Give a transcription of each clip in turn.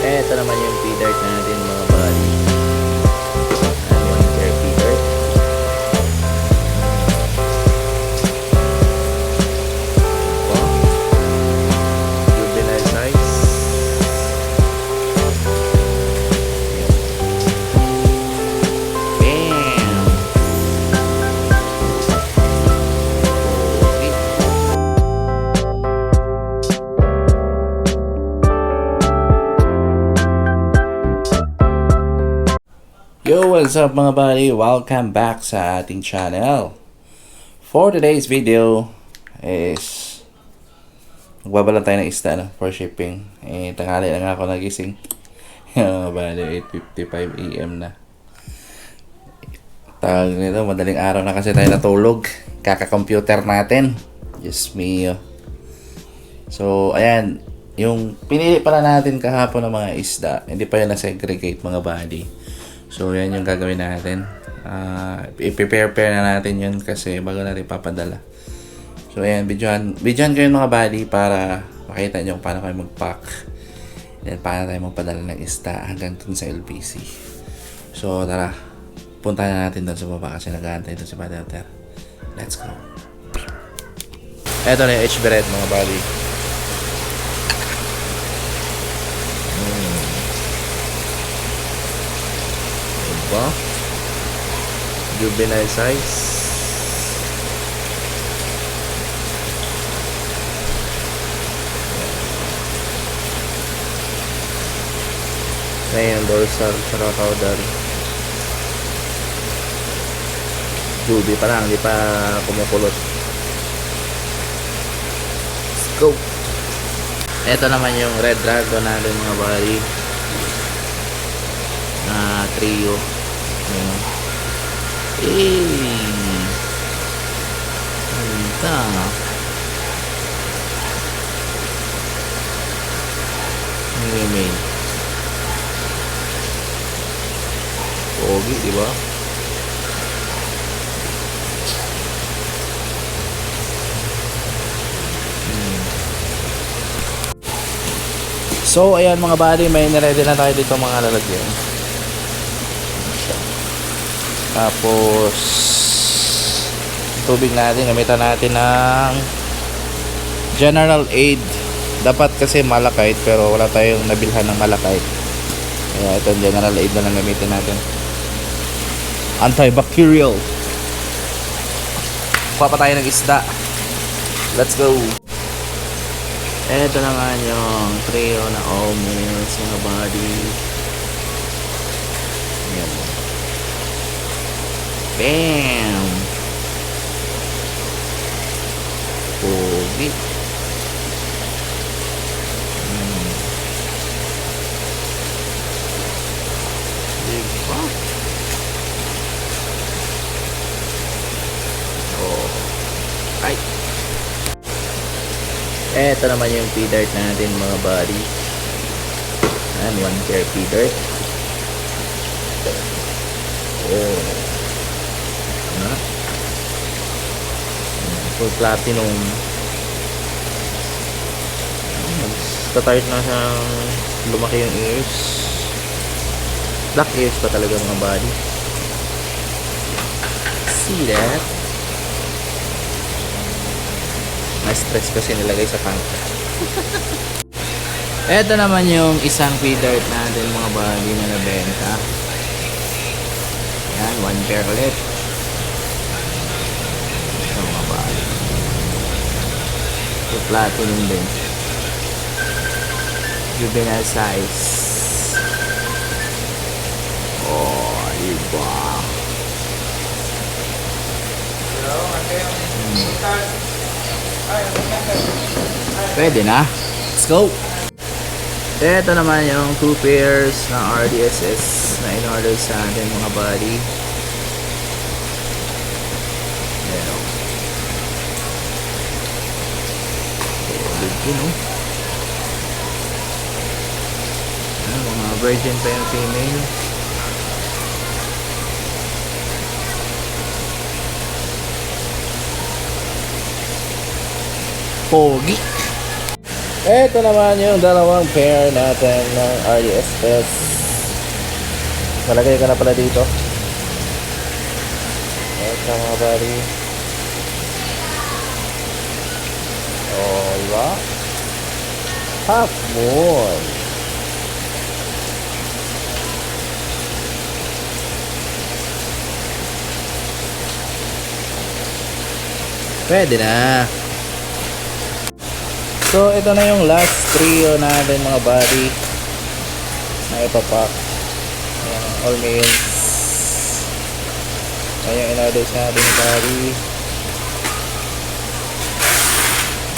Ito naman yung feeder natin what's up mga buddy? Welcome back sa ating channel. For today's video is magbabalan tayo ng isda no, for shipping. Eh, tanghali na ako nagising. Mga buddy, 8.55 a.m. na. Tawag nito, madaling araw na kasi tayo natulog. Kaka-computer natin. Yes, me. So, ayan. Yung pinili pala natin kahapon ng mga isda, hindi pa yan na-segregate mga buddy. So, yan yung gagawin natin. Ah, i-prepare na natin yun kasi bago natin papadala. So, ayan, videohan, videohan kayo mga buddy para makita nyo kung paano kayo mag-pack. Then, paano tayo magpadala ng isda hanggang dun sa LPC. So, tara. Punta na natin doon sa baba kasi nag-aantay doon si. Let's go. Eto na yung HB Red mga buddy. Diba? Juvenile size. Ayan, dorsal, saka caudal. Juby pa lang, hindi pa kumukulot. Let's go! Ito naman yung red dragon natin mga buddy na trio. Ayan. Eh. Ganda. Ano yung main? Pogi, di. So, ayan mga buddy, may niready na tayo dito mga lalagyan. Tapos tubig natin, gamitan natin ng General Aid. Dapat kasi malakite pero wala tayong nabilhan ng malakite. Kaya ito General Aid na gamitin natin. Antibacterial. Kuha pa tayo ng isda. Let's go. Ito na nga yung trio na all meals mga buddy. Ayan. Bam! Pogi. Hmm. Diba? Oh. Ay! Eto naman yung feeder natin mga buddy. Ayan, one pair feeder. Oh. Na. Full platinum. Tatayot na siyang lumaki yung ears. Black ears pa talaga mga body. See that? Na-stress kasi nilagay sa tank. Ito naman yung isang feeder natin mga body na nabenta. Yan, one pair ulit. Ito mga bali. Ito platinum din. Juvenile size. Oh, iba. Hmm. Pwede na. Let's go! Ito naman yung two pairs ng RDSS na in-order sa atin mga buddy. Ayan o. Solid yun o. Ayan, mga virgin pa yung female. Pogi. Ito naman yung dalawang pair natin ng RDSS. Malagay ka na pala dito. Ito mga buddy. Oh, diba? Half moon. Pwede na. So, ito na yung last trio natin mga buddy. Na ipapak. Ayan, all meals. Ayan in-orders natin buddy.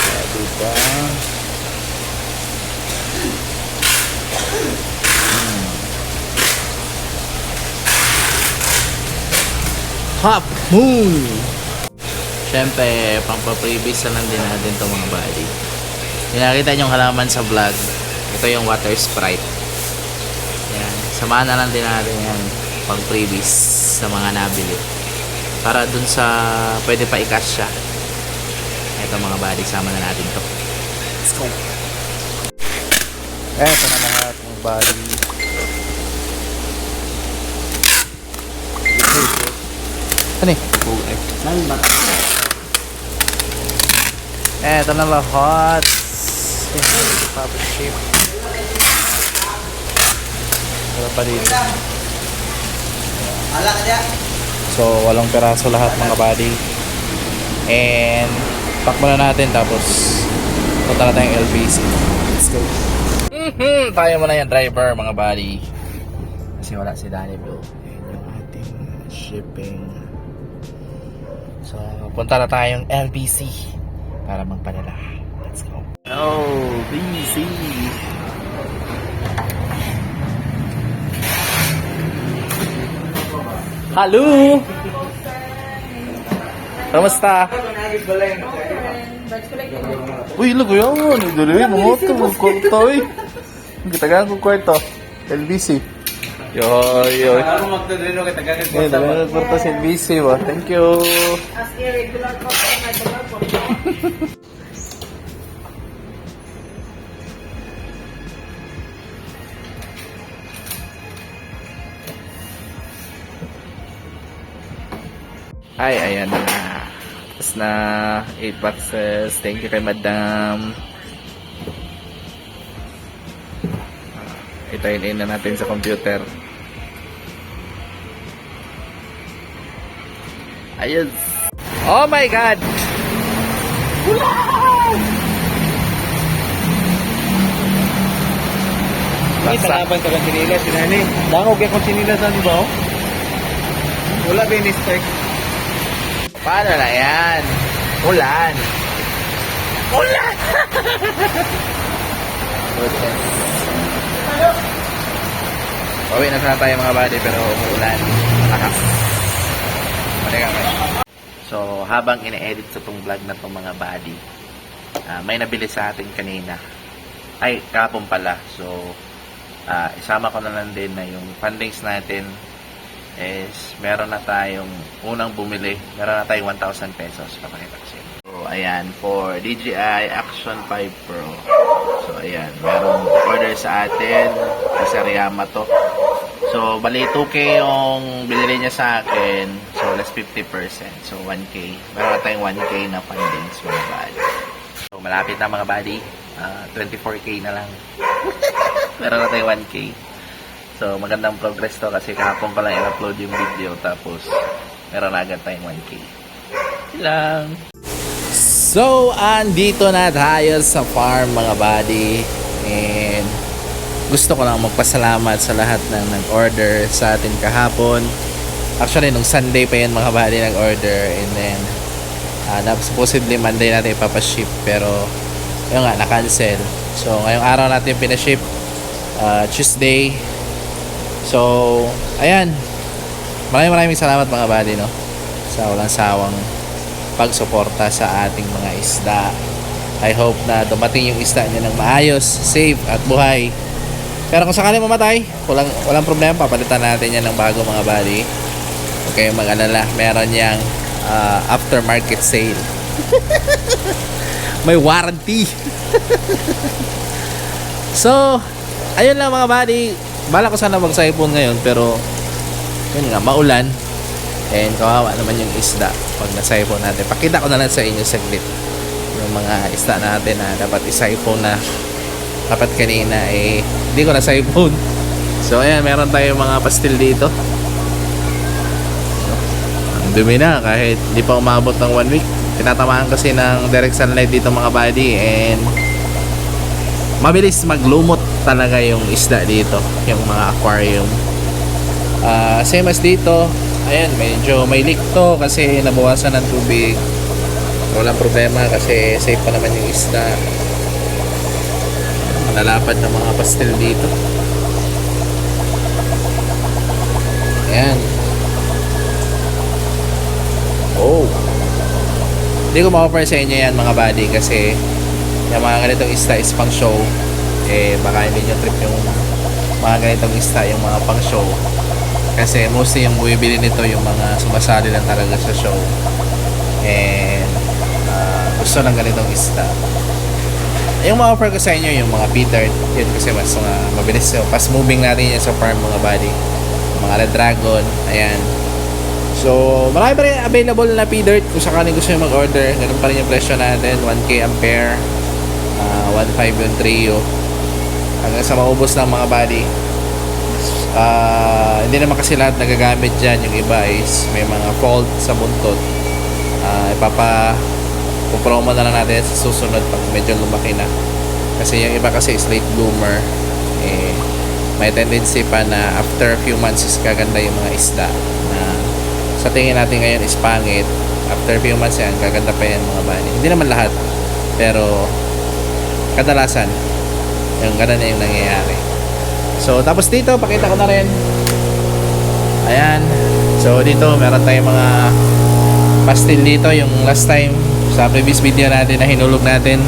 Ayan, diba? Hmm. Half Moon! Siyempre, pang-previous na lang din natin itong mga. Yung nakita niyong halaman sa vlog, ito yung water sprite. Yan. Samahan na lang din natin yan pang-previous sa mga nabili. Para dun sa pwede pa i-cash siya. Ito mga buddy, sama na natin to. Let's go! Eto na lahat mga buddy. Ano eh? Eto na lahat. Papa ship. Wala pa rin. So, walong peraso lahat mga buddy. And, pack muna natin tapos punta na tayong LBC. Let's go. Mhm, tayo muna yan driver mga buddy. Kasi wala si Danny Blue. Ayan yung ating shipping. So, punta na tayong LBC para magpadala. Let's go. LBC. Hello! Kamusta? Uy, lago yan. Dali, mga ito. Kwarto eh. Kita ka kung kwarto. LBC. Yoy, yoy. Ako magtadrino kay tagakit Eh, dali na kwarto sa LBC ba. Thank you. As irregular po, regular po. Ay, ayan na. Tapos na 8 boxes. Thank you kay madam. Itayin in na natin sa computer. Ayun. Oh my God! Ay, Baksa. talaban ka ng sinila, sinani. Dangog kay kung sinila sa ba? oh? Wala ba yung mistake? Paano na yan? Ulan. Ulan! Goodness. Pauwi na sana tayo mga buddy pero umuulan. Ahas. Malika. So, habang ine-edit sa tong vlog na tong mga buddy, ah, may nabili sa atin kanina. Ay, kapon pala. So, ah, isama ko na lang din na yung fundings natin is meron na tayong unang bumili. Meron na tayong 1,000 pesos. Papakita ko sa inyo. Ayan. For DJI Action 5 Pro. So, ayan. Merong order sa atin. Sa Riyama to. So, bali 2K yung binili niya sa akin. So, less 50%. So, 1K. Meron tayong 1K na fundings mga buddy. So, malapit na mga buddy. Ah, 24K na lang. Meron na tayong 1K. So, magandang progress to kasi kahapon ko lang in-upload yung video tapos meron na agad tayong 1K. Yun lang. So, andito na tayo sa farm mga buddy. And gusto ko lang magpasalamat sa lahat ng nag-order sa atin kahapon. Actually, nung Sunday pa yan mga buddy nag-order. And then, uh, supposedly Monday natin ipapaship. Pero, yun nga, na-cancel. So, ngayong araw natin pinaship. Uh, Tuesday. So, ayan. Maraming maraming salamat mga buddy, no? Sa walang sawang pagsuporta sa ating mga isda. I hope na dumating yung isda niya ng maayos, safe, at buhay. Pero kung sakali mamatay, walang, walang problema, papalitan natin yan ng bago mga buddy. Huwag kayong mag-alala, meron niyang ah, aftermarket sale. may warranty. so, ayun lang mga buddy. Bala ko sana mag-siphon ngayon pero yun nga, maulan. And kawawa naman yung isda pag na-siphon natin. Pakita ko na lang sa inyo saglit yung mga isda natin na dapat isiphon na dapat kanina eh hindi ko na-siphon. So ayan, meron tayong mga pastil dito. Ang dumi na kahit hindi pa umabot ng one week. Tinatamaan kasi ng direct sunlight dito mga buddy and mabilis maglumot talaga yung isda dito, yung mga aquarium. Ah, same as dito, ayan, medyo may leak to kasi nabawasan ng tubig. Walang problema kasi safe pa naman yung isda. Nalalapad ng mga pastel dito. Ayan. Oh. Hindi ko ma-offer sa inyo yan mga buddy kasi yung mga ganitong isda is pang show. Eh, baka hindi nyo trip yung mga ganitong isda, yung mga pang show. Kasi mostly yung bumibili nito yung mga sumasali lang talaga sa show. And ah, gusto ng ganitong isda. Yung ma-offer ko sa inyo yung mga Peter, yun kasi mas mga mabilis yun. Fast moving natin yan sa farm mga buddy. Mga red dragon, ayan. So, marami pa rin available na P-Dirt kung sakaling gusto nyo mag-order. Ganun pa rin yung presyo natin, 1K ampere, uh, 1.5 yung trio. Hanggang sa maubos ng mga body. Ah, hindi naman kasi lahat nagagamit dyan. Yung iba is may mga fault sa buntot. Ah, ipapa promo na lang natin sa susunod pag medyo lumaki na. Kasi yung iba kasi is late bloomer. Eh, may tendency pa na after a few months is gaganda yung mga isda na sa tingin natin ngayon is pangit. After a few months yan, gaganda pa yan mga bani. Hindi naman lahat. Pero kadalasan, yung ganun na yung nangyayari. So, tapos dito, pakita ko na rin. Ayan. So, dito, meron tayong mga pastil dito. Yung last time, sa previous video natin na hinulog natin.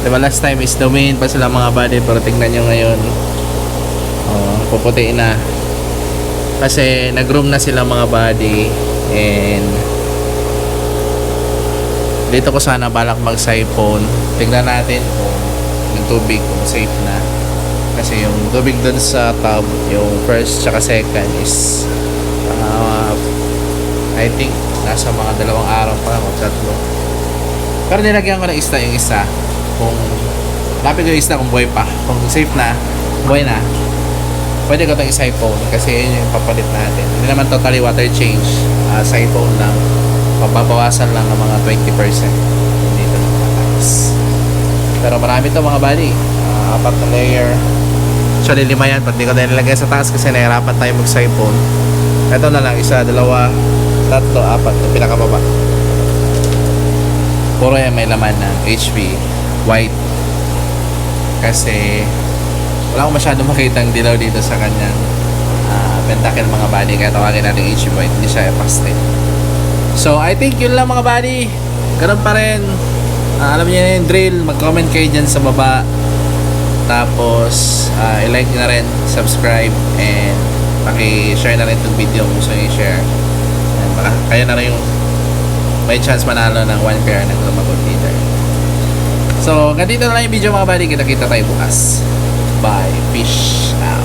Diba last time is domain pa sila mga body. Pero tingnan nyo ngayon. Oh, puputi na. Kasi nag-room na sila mga body. And dito ko sana balak mag-siphon. Tingnan natin kung yung tubig kung safe na. Kasi yung tubig dun sa tub, yung first tsaka second is uh, I think nasa mga dalawang araw pa o tatlo. Pero nilagyan ko ng isda yung isa. Kung lapit yung isda kung buhay pa. Kung safe na, buhay na, pwede ko itong i-siphon kasi yun yung papalit natin. Hindi naman totally water change. Uh, siphon lang. Pababawasan lang ng mga 20% dito ng mga tax. Pero marami to mga buddy. Uh, apat na layer. Actually lima yan. Pati ko na nilagay sa taas kasi nahirapan tayo mag-siphon. Ito na lang. Isa, dalawa, tatlo, apat. Yung pinakababa. Puro yan may laman ng HB white. Kasi wala akong masyado makitang dilaw dito sa kanyang uh, pentacle mga body kaya tawagin natin HB white hindi siya pastel so I think yun lang mga body ganun pa rin Ah, alam niyo na yung drill mag comment kayo dyan sa baba tapos, uh, i-like nyo na rin, subscribe, and paki-share na rin itong video kung gusto nyo i-share. And baka kayo na rin yung may chance manalo ng one pair ng lumabot leader. So, ganito na lang yung video mga buddy. Kita-kita tayo bukas. Bye. Peace out.